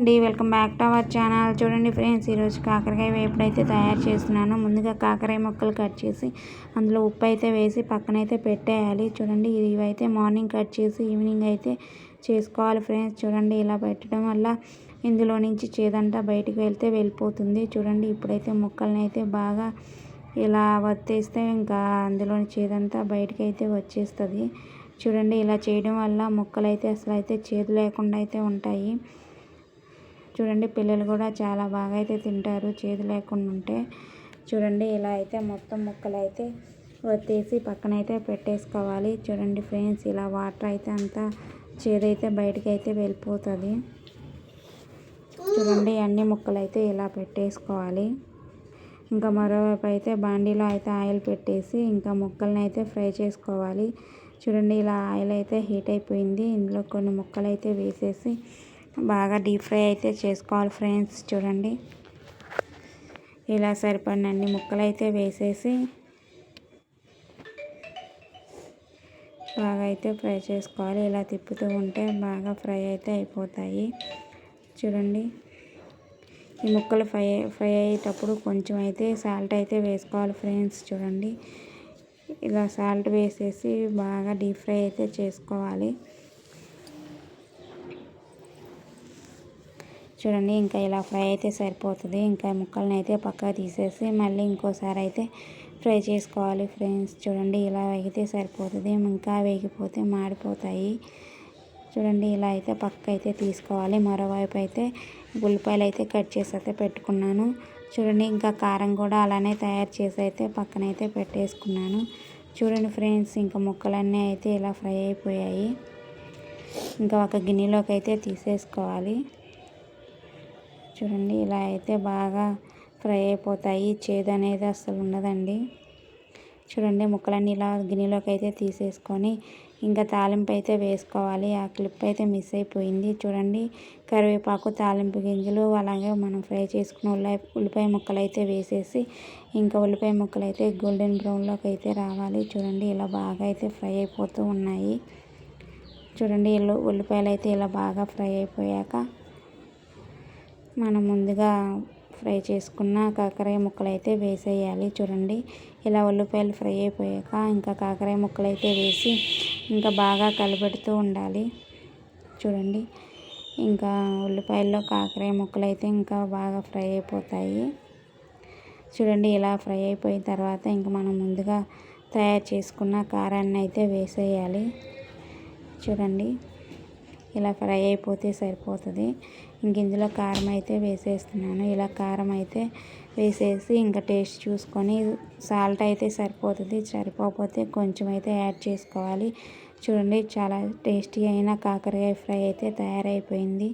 అండి. Welcome back to our channel. చూడండి friends ఈరోజు కాకరకాయ వేపుడు అయితే తయారు చేస్తున్నాను. ముందుగా కాకరకాయ ముక్కలు కట్ చేసి అందులో ఉప్పు అయితే వేసి పక్కనైతే పెట్టేయాలి. చూడండి ఇవైతే మార్నింగ్ కట్ చేసి ఈవినింగ్ అయితే చేసుకోవాలి ఫ్రెండ్స్. చూడండి ఇలా పెట్టడం వల్ల ఇందులో నుంచి చేదంతా బయటికి వెళ్తే వెళ్ళిపోతుంది. చూడండి ఇప్పుడైతే ముక్కల్ని అయితే బాగా ఇలా వత్తేస్తే ఇంకా అందులోని చేదంతా బయటికి అయితే వచ్చేస్తుంది. చూడండి ఇలా చేయడం వల్ల ముక్కలు అయితే అసలు అయితే చేదు లేకుండా అయితే ఉంటాయి. చూడండి పిల్లలు కూడా చాలా బాగా అయితే తింటారు. చేదు లేకుండా ఉంటే చూడండి ఇలా అయితే మొత్తం ముక్కలు అయితే వత్తేసి పక్కన అయితే పెట్టేసుకోవాలి. చూడండి ఫ్రెండ్స్ ఇలా వాటర్ అయితే అంతా చేదైతే బయటకి అయితే వెళ్ళిపోతుంది. చూడండి అన్ని ముక్కలు అయితే ఇలా పెట్టేసుకోవాలి. ఇంకా మరోవైపు అయితే బాండీలో అయితే ఆయిల్ పెట్టేసి ఇంకా ముక్కల్ని అయితే ఫ్రై చేసుకోవాలి. చూడండి ఇలా ఆయిల్ అయితే హీట్ అయిపోయింది. ఇందులో కొన్ని ముక్కలు అయితే వేసేసి బాగా డీప్ ఫ్రై అయితే చేసుకోవాలి ఫ్రెండ్స్ చూడండి. ఇలా సరిపడినన్ని ముక్కలు అయితే వేసేసి బాగా అయితే ఫ్రై చేసుకోవాలి. ఇలా తిప్పుతూ ఉంటే బాగా ఫ్రై అయితే అయిపోతాయి. చూడండి. ఈ ముక్కలు ఫ్రై ఫ్రై అయ్యేటప్పుడు కొంచెం అయితే సాల్ట్ అయితే వేసుకోవాలి ఫ్రెండ్స్ చూడండి. ఇలా సాల్ట్ వేసేసి బాగా డీప్ ఫ్రై అయితే చేసుకోవాలి. చూడండి ఇంకా ఇలా ఫ్రై అయితే సరిపోతుంది. ఇంకా ముక్కలను అయితే పక్కా తీసేసి మళ్ళీ ఇంకోసారి అయితే ఫ్రై చేసుకోవాలి ఫ్రెండ్స్. చూడండి ఇలా వేగితే సరిపోతుంది. ఇంకా వేగిపోతే మాడిపోతాయి. చూడండి ఇలా అయితే పక్క అయితే తీసుకోవాలి. మరోవైపు అయితే ఉల్లిపాయలు అయితే కట్ చేసి అయితే పెట్టుకున్నాను. చూడండి ఇంకా కారం కూడా అలానే తయారు చేసి అయితే పక్కనైతే పెట్టేసుకున్నాను. చూడండి ఫ్రెండ్స్ ఇంకా ముక్కలన్నీ అయితే ఇలా ఫ్రై అయిపోయాయి. ఇంకా ఒక గిన్నెలోకి అయితే తీసేసుకోవాలి. చూడండి ఇలా అయితే బాగా ఫ్రై అయిపోతాయి. చేదు అనేది అస్సలు ఉండదండి. చూడండి ముక్కలన్నీ ఇలా గిన్నెలోకి అయితే తీసేసుకొని ఇంకా తాలింపు అయితే వేసుకోవాలి. ఆ క్లిప్ అయితే మిస్ అయిపోయింది. చూడండి కరివేపాకు తాలింపు గింజలు అలాగే మనం ఫ్రై చేసుకున్న ఉల్లిపాయ ఉల్లిపాయ ముక్కలు అయితే వేసేసి ఇంకా ఉల్లిపాయ ముక్కలు అయితే గోల్డెన్ బ్రౌన్లోకి అయితే రావాలి. చూడండి ఇలా బాగా అయితే ఫ్రై అయిపోతూ ఉన్నాయి. చూడండి ఉల్లిపాయలు అయితే ఇలా బాగా ఫ్రై అయిపోయాక మనం ముందుగా ఫ్రై చేసుకున్న కాకరాయ ముక్కలు అయితే వేసేయాలి. చూడండి ఇలా ఉల్లిపాయలు ఫ్రై అయిపోయాక ఇంకా కాకరాయ ముక్కలు అయితే వేసి ఇంకా బాగా కలబెడుతూ ఉండాలి. చూడండి ఇంకా ఉల్లిపాయల్లో కాకరాయ ముక్కలు అయితే ఇంకా బాగా ఫ్రై అయిపోతాయి. చూడండి ఇలా ఫ్రై అయిపోయిన తర్వాత ఇంకా మనం ముందుగా తయారు చేసుకున్న కారాన్ని అయితే వేసేయాలి. చూడండి ఇలా ఫ్రై అయిపోతే సరిపోతుంది. ఇంక ఇందులో కారం అయితే వేసేస్తున్నాను. ఇలా కారం అయితే వేసేసి ఇంకా టేస్ట్ చూసుకొని సాల్ట్ అయితే సరిపోతుంది. సరిపోకపోతే కొంచెం అయితే యాడ్ చేసుకోవాలి. చూడండి చాలా టేస్టీ అయిన కాకరకాయ ఫ్రై అయితే తయారైపోయింది.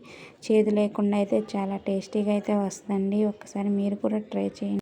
చేదు లేకుండా అయితే చాలా టేస్టీగా అయితే వస్తుందండి. ఒకసారి మీరు కూడా ట్రై చేయండి.